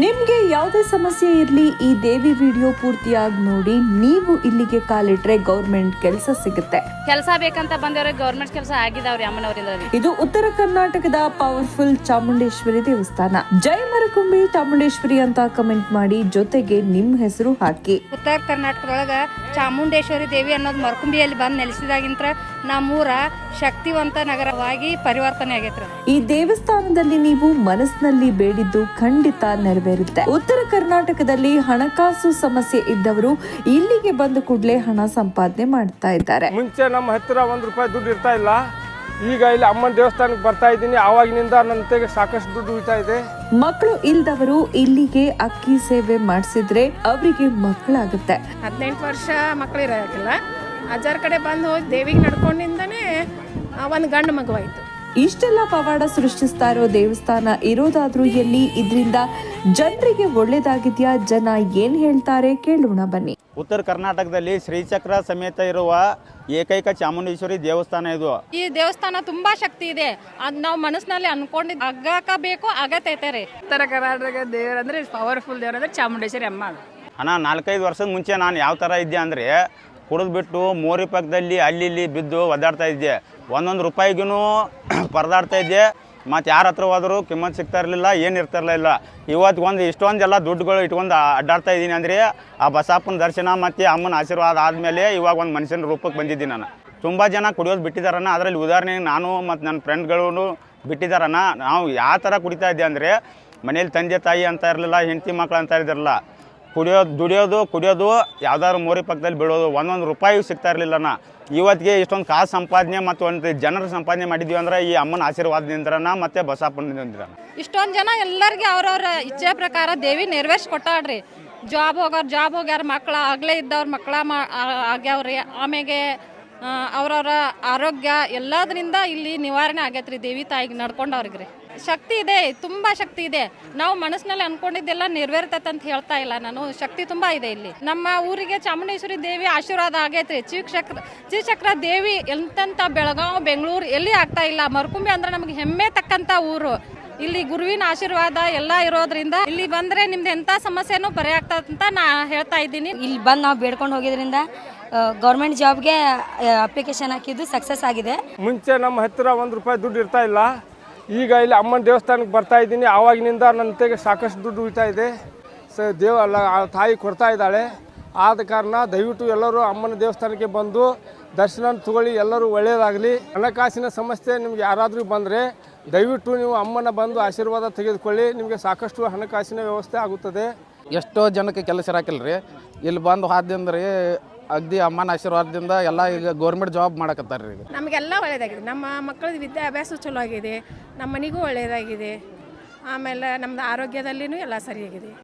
ನಿಮ್ಗೆ ಯಾವುದೇ ಸಮಸ್ಯೆ ಇರಲಿ ಈ ದೇವಿ ವಿಡಿಯೋ ಪೂರ್ತಿಯಾಗಿ ನೋಡಿ ನೀವು ಇಲ್ಲಿಗೆ ಕಾಲಿಟ್ರೆ ಗೌರ್ಮೆಂಟ್ ಕೆಲಸ ಸಿಗುತ್ತೆ. ಕೆಲಸ ಬೇಕಂತ ಬಂದವ್ರಿಗೆ ಗೌರ್ಮೆಂಟ್ ಕೆಲಸ ಆಗಿದಾವ್ರಿ ಅಮ್ಮನವರಿಂದ ಇದು ಉತ್ತರ ಕರ್ನಾಟಕದ ಪವರ್ಫುಲ್ ಚಾಮುಂಡೇಶ್ವರಿ ದೇವಸ್ಥಾನ. ಜೈ ಮರಕುಂಬಿ ಚಾಮುಂಡೇಶ್ವರಿ ಅಂತ ಕಮೆಂಟ್ ಮಾಡಿ ಜೊತೆಗೆ ನಿಮ್ಮ ಹೆಸರು ಹಾಕಿ. ಉತ್ತರ ಕರ್ನಾಟಕದೊಳಗ ಚಾಮುಂಡೇಶ್ವರಿ ದೇವಿ ಅನ್ನೋದು ಮರಕುಂಬಿಯಲ್ಲಿ ಬಂದು ನೆಲೆಸಿದಾಗಿಂತ್ರ ನಮ್ಮೂರ ಶಕ್ತಿವಂತ ನಗರವಾಗಿ ಪರಿವರ್ತನೆ ಆಗೈತ್ರಿ. ಈ ದೇವಸ್ಥಾನದಲ್ಲಿ ನೀವು ಮನಸ್ಸಿನಲ್ಲಿ ಬೇಡಿದ್ದು ಖಂಡಿತ ನೆರವೇರುತ್ತೆ. ಉತ್ತರ ಕರ್ನಾಟಕದಲ್ಲಿ ಹಣಕಾಸು ಸಮಸ್ಯೆ ಇದ್ದವರು ಇಲ್ಲಿಗೆ ಬಂದ ಕೂಡಲೇ ಹಣ ಸಂಪಾದನೆ ಮಾಡ್ತಾ ಇದ್ದಾರೆ. ಮುಂಚೆ ನಮ್ಮ ಹತ್ತಿರ ಒಂದು ರೂಪಾಯಿ ದುಡ್ಡು ಇರ್ತಾ ಇಲ್ಲ. ಈಗ ಇಲ್ಲಿ ಅಮ್ಮನ ದೇವಸ್ಥಾನಕ್ಕೆ ಬರ್ತಾ ಇದ್ದೀನಿ. ಆವಾಗಿನಿಂದ ನನ್ನ ತೆಗೆ ಸಾಕಷ್ಟು ದುಡ್ಡು ಉಳಿತಾ ಇದೆ. ಮಕ್ಕಳು ಇಲ್ದವರು ಇಲ್ಲಿಗೆ ಅಕ್ಕಿ ಸೇವೆ ಮಾಡಿಸಿದ್ರೆ ಅವರಿಗೆ ಮಕ್ಕಳಾಗುತ್ತೆ. ಹದಿನೆಂಟು ವರ್ಷ ಮಕ್ಕಳು ಇರೋಕ್ಕಿಲ್ಲ. ಅಜ್ಜಾರ ಕಡೆ ಬಂದು ಹೋಗಿ ದೇವಿಗೆ ನಡ್ಕೊಂಡಿಂದನೇ ಒಂದು ಗಂಡು ಮಗುವಾಯಿತು. ಇಷ್ಟೆಲ್ಲ ಪವಾಡ ಸೃಷ್ಟಿಸ್ತಾ ಇರೋ ದೇವಸ್ಥಾನ ಇರೋದಾದ್ರೂ ಎಲ್ಲಿ? ಇದರಿಂದ ಜನರಿಗೆ ಒಳ್ಳೇದಾಗಿದೆಯಾ? ಜನ ಏನ್ ಹೇಳ್ತಾರೆ? ಕೇಳೋಣ ಬನ್ನಿ. ಉತ್ತರ ಕರ್ನಾಟಕದಲ್ಲಿ ಶ್ರೀಚಕ್ರ ಸಮೇತ ಇರುವ ಏಕೈಕ ಚಾಮುಂಡೇಶ್ವರಿ ದೇವಸ್ಥಾನ ಇದು. ಈ ದೇವಸ್ಥಾನ ತುಂಬಾ ಶಕ್ತಿ ಇದೆ. ಅದ್ ನಾವು ಮನಸ್ಸಿನಲ್ಲಿ ಅನ್ಕೊಂಡಿದ್ ಅಗ್ಗಾಕ ಬೇಕು ಆಗತೈತೆ ರೀ. ಉತ್ತರ ಕರ್ನಾಟಕ ದೇವರಂದ್ರೆ ಪವರ್ಫುಲ್ ದೇವರಂದ್ರೆ ಚಾಮುಂಡೇಶ್ವರಿ ಅಮ್ಮ ಅಣ್ಣ ನಾಲ್ಕೈದು ವರ್ಷದ ಮುಂಚೆ ನಾನು ಯಾವ ಥರ ಇದ್ದೆ ಅಂದರೆ ಕುಡಿದ್ಬಿಟ್ಟು ಮೋರಿ ಪಕ್ಕದಲ್ಲಿ ಅಲ್ಲಿ ಇಲ್ಲಿ ಬಿದ್ದು ಒದ್ದಾಡ್ತಾ ಇದ್ದೆ. ಒಂದೊಂದು ರೂಪಾಯಿಗೂ ಪರದಾಡ್ತಾ ಇದ್ದೆ. ಮತ್ತು ಯಾರ ಹತ್ರ ಹೋದರೂ ಕಿಮ್ಮತ್ತು ಸಿಗ್ತಾ ಇರಲಿಲ್ಲ, ಏನು ಇರ್ತಿರಲಿಲ್ಲ ಇವತ್ತು ಒಂದು ಇಷ್ಟೊಂದೆಲ್ಲ ದುಡ್ಡುಗಳು ಇಟ್ಕೊಂಡು ಅಡ್ಡಾಡ್ತಾ ಇದ್ದೀನಿ ಅಂದರೆ ಆ ಬಸಪ್ಪನ ದರ್ಶನ ಮತ್ತು ಅಮ್ಮನ ಆಶೀರ್ವಾದ ಆದಮೇಲೆ ಇವಾಗ ಒಂದು ಮನುಷ್ಯನ ರೂಪಕ್ಕೆ ಬಂದಿದ್ದೀನಿ ನಾನು. ತುಂಬ ಜನ ಕುಡಿಯೋದು ಬಿಟ್ಟಿದ್ದಾರನ್ನ ಅದರಲ್ಲಿ ಉದಾಹರಣೆಗೆ ನಾನು ಮತ್ತು ನನ್ನ ಫ್ರೆಂಡ್ಗಳೂ ಬಿಟ್ಟಿದ್ದಾರನ್ನ ನಾವು ಯಾವ ಥರ ಕುಡಿತಾ ಇದ್ದೆ ಅಂದರೆ ಮನೇಲಿ ತಂದೆ ತಾಯಿ ಅಂತ ಇರಲಿಲ್ಲ, ಹೆಂಡತಿ ಮಕ್ಕಳು ಅಂತ ಇದ್ದಿರಲ್ಲ ಕುಡಿಯೋದು ದುಡಿಯೋದು, ಕುಡಿಯೋದು ಯಾವ್ದಾದ್ರು ಮೋರಿ ಪಕ್ಕದಲ್ಲಿ ಬೀಳೋದು, ಒಂದೊಂದು ರೂಪಾಯಿ ಸಿಗ್ತಾ ಇರಲಿಲ್ಲನ ಇವತ್ತಿಗೆ ಇಷ್ಟೊಂದು ಕಾಸು ಸಂಪಾದನೆ ಮತ್ತು ಒಂದು ಜನರ ಸಂಪಾದನೆ ಮಾಡಿದ್ವಿ ಅಂದ್ರೆ ಈ ಅಮ್ಮನ ಆಶೀರ್ವಾದದಿಂದ್ರನ ಮತ್ತು ಬಸಪ್ಪನಿಂದ ಇಷ್ಟೊಂದು ಜನ ಎಲ್ಲರಿಗೆ ಅವ್ರವ್ರ ಇಚ್ಛೆ ಪ್ರಕಾರ ದೇವಿ ನೆರವೇರ್ಸಿ ಕೊಟ್ಟಾಡ್ರಿ ಜಾಬ್ ಹೋಗೋರು, ಜಾಬ್ ಹೋಗ್ಯಾರ ಮಕ್ಕಳ ಆಗ್ಲೇ ಇದ್ದವ್ರ ಮಕ್ಕಳ ಮಾ ಆಗ್ಯಾವ್ರಿ. ಆಮೇಲೆ ಅವ್ರವ್ರ ಆರೋಗ್ಯ ಎಲ್ಲದರಿಂದ ಇಲ್ಲಿ ನಿವಾರಣೆ ಆಗೈತ್ರಿ ದೇವಿ ತಾಯಿಗೆ ನಡ್ಕೊಂಡವ್ರಿಗೆ ರೀ ಶಕ್ತಿ ಇದೆ ತುಂಬಾ ಶಕ್ತಿ ಇದೆ. ನಾವು ಮನಸ್ಸಿನಲ್ಲಿ ಅನ್ಕೊಂಡಿದ್ದೆಲ್ಲ ನೆರವೇರ್ತೈತೆ ಅಂತ ಹೇಳ್ತಾ ಇಲ್ಲ ನಾನು. ಶಕ್ತಿ ತುಂಬಾ ಇದೆ ಇಲ್ಲಿ. ನಮ್ಮ ಊರಿಗೆ ಚಾಮುಂಡೇಶ್ವರಿ ದೇವಿ ಆಶೀರ್ವಾದ ಆಗೈತ್ರಿ ಚಕ್ರ ಚಕ್ರ ದೇವಿ ಎಂತಂತ ಬೆಳಗಾವ್ ಬೆಂಗಳೂರು ಎಲ್ಲಿ ಆಗ್ತಾ ಇಲ್ಲ. ಮರ್ಕುಂಬೆ ಅಂದ್ರೆ ನಮ್ಗೆ ಹೆಮ್ಮೆ ತಕ್ಕಂತ ಊರು. ಇಲ್ಲಿ ಗುರುವಿನ ಆಶೀರ್ವಾದ ಎಲ್ಲ ಇರೋದ್ರಿಂದ ಇಲ್ಲಿ ಬಂದ್ರೆ ನಿಮ್ದು ಎಂತ ಸಮಸ್ಯೆನೂ ಬರೆ ಅಂತ ನಾ ಹೇಳ್ತಾ ಇದ್ದೀನಿ. ಇಲ್ಲಿ ಬಂದು ನಾವು ಬೇಡ್ಕೊಂಡು ಹೋಗಿದ್ರಿಂದ ಗೌರ್ಮೆಂಟ್ ಜಾಬ್ಗೆ ಅಪ್ಲಿಕೇಶನ್ ಹಾಕಿದ್ದು ಸಕ್ಸಸ್ ಆಗಿದೆ. ಮುಂಚೆ ನಮ್ಮ ಹತ್ತಿರ ಒಂದು ರೂಪಾಯಿ ದುಡ್ಡು ಇರ್ತಾ ಇಲ್ಲ. ಈಗ ಇಲ್ಲಿ ಅಮ್ಮನ ದೇವಸ್ಥಾನಕ್ಕೆ ಬರ್ತಾ ಇದ್ದೀನಿ. ಆವಾಗಿನಿಂದ ನನ್ನ ತೆಗೆ ಸಾಕಷ್ಟು ದುಡ್ಡು ಉಳಿತಾ ಇದೆ. ಸ ದೇವ ತಾಯಿ ಕೊಡ್ತಾ ಇದ್ದಾಳೆ. ಆದ ಕಾರಣ ದಯವಿಟ್ಟು ಎಲ್ಲರೂ ಅಮ್ಮನ ದೇವಸ್ಥಾನಕ್ಕೆ ಬಂದು ದರ್ಶನ ತಗೊಳ್ಳಿ. ಎಲ್ಲರೂ ಒಳ್ಳೆಯದಾಗಲಿ. ಹಣಕಾಸಿನ ಸಮಸ್ಯೆ ನಿಮ್ಗೆ ಯಾರಾದರೂ ಬಂದರೆ ದಯವಿಟ್ಟು ನೀವು ಅಮ್ಮನ ಬಂದು ಆಶೀರ್ವಾದ ತೆಗೆದುಕೊಳ್ಳಿ. ನಿಮಗೆ ಸಾಕಷ್ಟು ಹಣಕಾಸಿನ ವ್ಯವಸ್ಥೆ ಆಗುತ್ತದೆ. ಎಷ್ಟೋ ಜನಕ್ಕೆ ಕೆಲಸ ಇರಾಕಿಲ್ಲ ರೀ ಇಲ್ಲಿ ಬಂದು ಹಾದ್ಯಂದ್ರೆ ಅಗ್ದಿ ಅಮ್ಮನ ಆಶೀರ್ವಾದದಿಂದ ಎಲ್ಲ ಈಗ ಗೌರ್ಮೆಂಟ್ ಜಾಬ್ ಮಾಡಕತ್ತಾರ ರೀ ನಮಗೆಲ್ಲ ಒಳ್ಳೆಯದಾಗಿದೆ ನಮ್ಮ ಮಕ್ಕಳದ ವಿದ್ಯಾಭ್ಯಾಸ ಚಲೋ ಆಗಿದೆ. ನಮ್ಮ ಮನೆಗೂ ಒಳ್ಳೆಯದಾಗಿದೆ ಆಮೇಲೆ ನಮ್ಮದು ಆರೋಗ್ಯದಲ್ಲಿನೂ ಎಲ್ಲ ಸರಿಯಾಗಿದೆ.